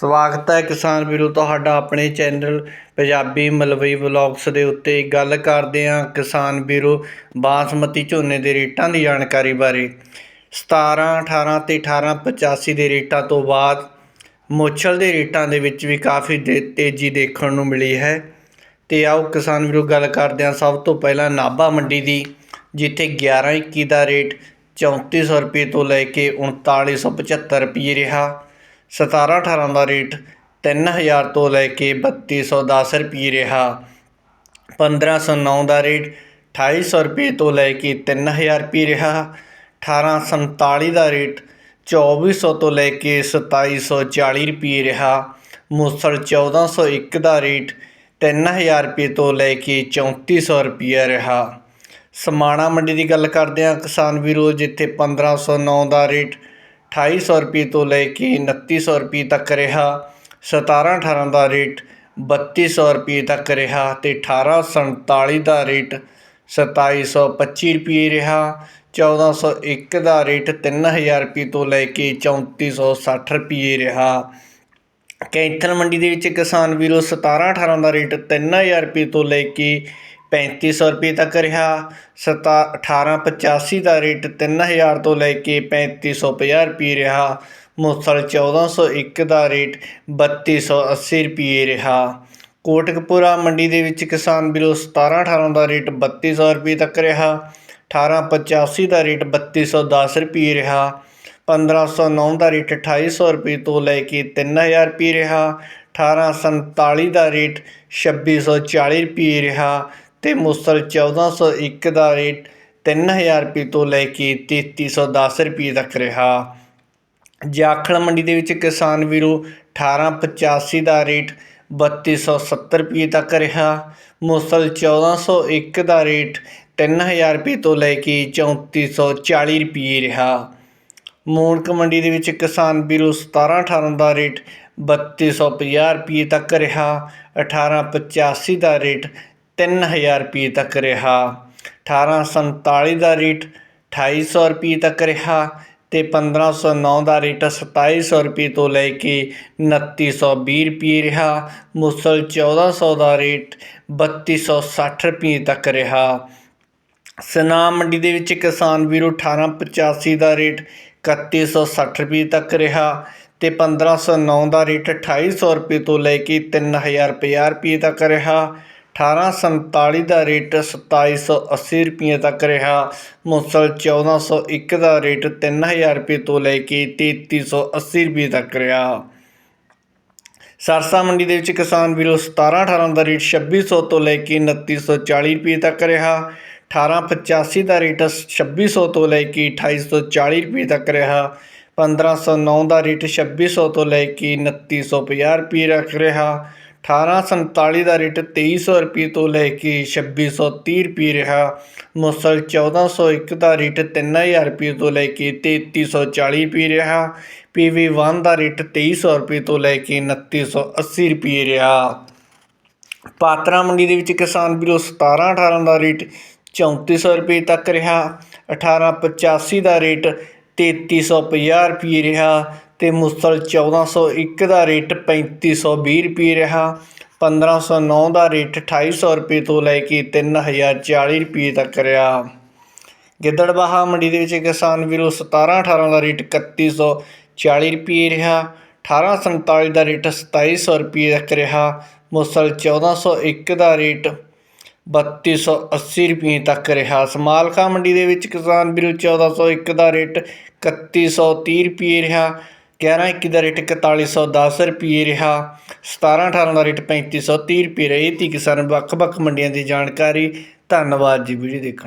ਸਵਾਗਤ ਹੈ ਕਿਸਾਨ ਵੀਰੋ, ਤੁਹਾਡਾ ਆਪਣੇ ਚੈਨਲ ਪੰਜਾਬੀ ਮਲਵਈ ਵਲੌਗਸ ਦੇ ਉੱਤੇ। ਗੱਲ ਕਰਦੇ ਹਾਂ ਕਿਸਾਨ ਵੀਰੋ, ਬਾਸਮਤੀ ਝੋਨੇ ਦੇ ਰੇਟਾਂ ਦੀ ਜਾਣਕਾਰੀ ਬਾਰੇ। 17 18 ਤੇ 18 85 ਦੇ ਰੇਟਾਂ ਤੋਂ ਬਾਅਦ ਮੁੱਛਲ ਦੇ ਰੇਟਾਂ ਦੇ ਵਿੱਚ ਵੀ ਕਾਫੀ ਦੇ- ਤੇਜ਼ੀ ਦੇਖਣ ਨੂੰ ਮਿਲੀ ਹੈ। ਤੇ ਆਓ ਕਿਸਾਨ ਵੀਰੋ, ਗੱਲ ਕਰਦੇ ਹਾਂ ਸਭ ਤੋਂ ਪਹਿਲਾਂ ਨਾਭਾ ਮੰਡੀ ਦੀ, ਜਿੱਥੇ 11 21 ਦਾ ਰੇਟ 3400 ਰੁਪਏ ਤੋਂ ਲੈ ਕੇ 3975 ਰੁਪਏ ਰਿਹਾ। 17 18 ਦਾ ਰੇਟ 3000 ਤੋਂ ਲੈ ਕੇ ਬੱਤੀ ਸੌ ਦਸ ਰੁਪਈਏ ਰਿਹਾ। 1509 ਦਾ ਰੇਟ ਅਠਾਈ ਸੌ ਰੁਪਏ ਤੋਂ ਲੈ ਕੇ 3000 ਰੁਪਏ ਰਿਹਾ। 1847 ਦਾ ਰੇਟ ਚੌਵੀ ਸੌ ਤੋਂ ਲੈ ਕੇ 2740 ਰੁਪਏ ਰਿਹਾ। ਮੂਸਲ 1401 ਦਾ ਰੇਟ 3000 ਰੁਪਏ ਤੋਂ ਲੈ ਕੇ 3400 ਰੁਪਏ ਰਿਹਾ। ਸਮਾਣਾ ਮੰਡੀ ਦੀ ਗੱਲ ਕਰਦੇ ਹਾਂ ਕਿਸਾਨ ਵੀਰੋ, ਜਿੱਥੇ 1509 ਦਾ ਰੇਟ ਅਠਾਈ ਸੌ ਰੁਪਏ ਤੋਂ ਲੈ ਕੇ ਉਨੱਤੀ ਸੌ ਰੁਪਏ ਤੱਕ ਰਿਹਾ। 17 18 ਦਾ ਰੇਟ ਬੱਤੀ ਸੌ ਰੁਪਏ ਤੱਕ ਰਿਹਾ ਤੇ 1847 ਦਾ ਰੇਟ 2725 ਰੁਪਏ ਰਿਹਾ। 1401 ਦਾ ਰੇਟ 3000 ਰੁਪਏ ਤੋਂ ਲੈ ਕੇ 3460 ਰੁਪਏ ਰਿਹਾ। ਕੈਂਥਲ ਮੰਡੀ ਦੇ ਵਿੱਚ ਕਿਸਾਨ ਵੀਰੋ 17 18 ਦਾ ਰੇਟ 3000 ਰੁਪਏ ਤੋਂ ਲੈ ਕੇ ਪੈਂਤੀ ਸੌ ਰੁਪਏ ਤੱਕ ਰਿਹਾ। ਸਤਾ 1885 ਦਾ ਰੇਟ 3000 ਤੋਂ ਲੈ ਕੇ 3550 ਰੁਪਏ ਰਿਹਾ। ਮੁਸਲ 1401 ਦਾ ਰੇਟ 3280 ਰੁਪਏ ਰਿਹਾ। ਕੋਟਕਪੂਰਾ ਮੰਡੀ ਦੇ ਵਿੱਚ ਕਿਸਾਨ ਵੀਰੋ 17 18 ਦਾ ਰੇਟ 3200 ਰੁਪਏ ਤੱਕ ਰਿਹਾ। 1885 ਦਾ ਰੇਟ 3210 ਰੁਪਏ ਰਿਹਾ। 1509 ਦਾ ਰੇਟ 2800 ਰੁਪਏ ਤੋਂ ਲੈ ਕੇ 3000 ਰੁਪਏ ਰਿਹਾ। 1847 ਦਾ ਰੇਟ 2640 ਰੁਪਏ ਰਿਹਾ। ਤੇ ਮੁਸਲ 1401 ਦਾ ਰੇਟ 3000 ਰੁਪਏ ਤੋਂ ਲੈ ਕੇ 3310 ਰੁਪਏ ਤੱਕ ਰਿਹਾ। ਜਾਖਲ ਮੰਡੀ ਦੇ ਵਿੱਚ ਕਿਸਾਨ ਵੀਰੋ 1885 ਦਾ ਰੇਟ 3270 ਰੁਪਏ ਤੱਕ ਰਿਹਾ। ਮੁਸਲ 1401 ਦਾ ਰੇਟ 3000 ਰੁਪਏ ਤੋਂ ਲੈ ਕੇ 3440 ਰੁਪਏ ਰਿਹਾ। ਮੂਣਕ ਮੰਡੀ ਦੇ ਵਿੱਚ ਕਿਸਾਨ ਵੀਰੋ 17 18 ਦਾ ਰੇਟ 3250 ਰੁਪਏ ਤੱਕ ਰਿਹਾ। 1885 ਦਾ ਰੇਟ 3000 ਰੁਪਏ ਤੱਕ ਰਿਹਾ। 1847 ਦਾ ਰੇਟ 2800 ਰੁਪਏ ਤੱਕ ਰਿਹਾ ਤੇ 1509 ਦਾ ਰੇਟ 2700 ਰੁਪਏ ਤੋਂ ਲੈ ਕੇ 2920 ਰੁਪਏ ਰਿਹਾ। ਮੁਸਲ 1400 ਦਾ ਰੇਟ 3260 ਰੁਪਏ ਤੱਕ ਰਿਹਾ। ਸਨਾਮ ਮੰਡੀ ਦੇ ਵਿੱਚ ਕਿਸਾਨ ਵੀਰੋ 1885 ਦਾ ਰੇਟ 3160 ਰੁਪਏ ਤੱਕ ਰਿਹਾ ਤੇ 1509 ਦਾ ਰੇਟ 2800 ਰੁਪਏ ਤੋਂ ਲੈ ਕੇ 3050 ਰੁਪਏ ਤੱਕ ਰਿਹਾ। 1847 ਦਾ ਰੇਟ 2780 ਰੁਪਏ ਤੱਕ ਰਿਹਾ। ਮੁਸਲ 1401 ਦਾ ਰੇਟ 3000 ਰੁਪਏ ਤੋਂ ਲੈ ਕੇ 3380 ਰੁਪਏ ਤੱਕ ਰਿਹਾ। ਸਰਸਾ ਮੰਡੀ ਦੇ ਵਿੱਚ ਕਿਸਾਨ ਵੀਰੋ 17 18 ਦਾ ਰੇਟ 2600 ਤੋਂ ਲੈ ਕੇ 2940 ਰੁਪਏ ਤੱਕ ਰਿਹਾ। 1885 ਦਾ ਰੇਟ 2600 ਤੋਂ ਲੈ ਕੇ 2840 ਰੁਪਏ ਤੱਕ ਰਿਹਾ। 1509 ਦਾ ਰੇਟ 2600 ਤੋਂ ਲੈ ਕੇ 2950 ਰੁਪਏ ਰੱਖ ਰਿਹਾ। 1847 ਦਾ ਰੇਟ 2300 ਰੁਪਏ ਤੋਂ ਲੈ ਕੇ 2630 ਰੁਪਏ ਰਿਹਾ। ਮੁਸਲ 1401 ਦਾ ਰੇਟ 3000 ਰੁਪਏ ਤੋਂ ਲੈ ਕੇ 3340 ਰੁਪਏ ਰਿਹਾ। PV1 ਦਾ ਰੇਟ 2300 ਰੁਪਏ ਤੋਂ ਲੈ ਕੇ 2980 ਰੁਪਏ ਰਿਹਾ। ਪਾਤਰਾ ਮੰਡੀ ਦੇ ਵਿੱਚ ਕਿਸਾਨ ਵੀਰੋ 17 18 ਦਾ ਰੇਟ 3400 ਰੁਪਏ ਤੱਕ ਰਿਹਾ। 1885 ਦਾ ਰੇਟ 3350 ਰੁਪਏ ਰਿਹਾ। ਤੇ ਮੁਸਲ 1401 ਦਾ ਰੇਟ 3520 ਰੁਪਏ ਰਿਹਾ। 1509 ਦਾ ਰੇਟ ਅਠਾਈ ਸੌ ਰੁਪਏ ਤੋਂ ਲੈ ਕੇ 3040 ਰੁਪਏ ਤੱਕ ਰਿਹਾ। ਗਿੱਦੜਬਾਹਾ ਮੰਡੀ ਦੇ ਵਿੱਚ ਕਿਸਾਨ ਵੀਰੋ 17 18 ਦਾ ਰੇਟ 3140 ਰੁਪਏ ਰਿਹਾ। 1847 ਦਾ ਰੇਟ 2700 ਰੁਪਏ ਤੱਕ ਰਿਹਾ। ਮੁਸਲ 1401 ਦਾ ਰੇਟ 3280 ਰੁਪਏ ਤੱਕ ਰਿਹਾ। ਸਮਾਲਖਾ ਮੰਡੀ ਦੇ ਵਿੱਚ ਕਿਸਾਨ ਵੀਰੋ 1401 ਦਾ ਰੇਟ 3130 ਰੁਪਏ ਰਿਹਾ। 11 21 ਦਾ ਰੇਟ 4110 ਰੁਪਏ ਰਿਹਾ। 17 18 ਦਾ ਰੇਟ 3530 ਰੁਪਏ ਰਿਹਾ। ਇਹ ਤੀ ਕਿਸਾਨ ਵੱਖ-ਵੱਖ ਮੰਡੀਆਂ ਦੀ ਜਾਣਕਾਰੀ। ਧੰਨਵਾਦ ਜੀ, ਵੀਡੀਓ ਦੇਖਣ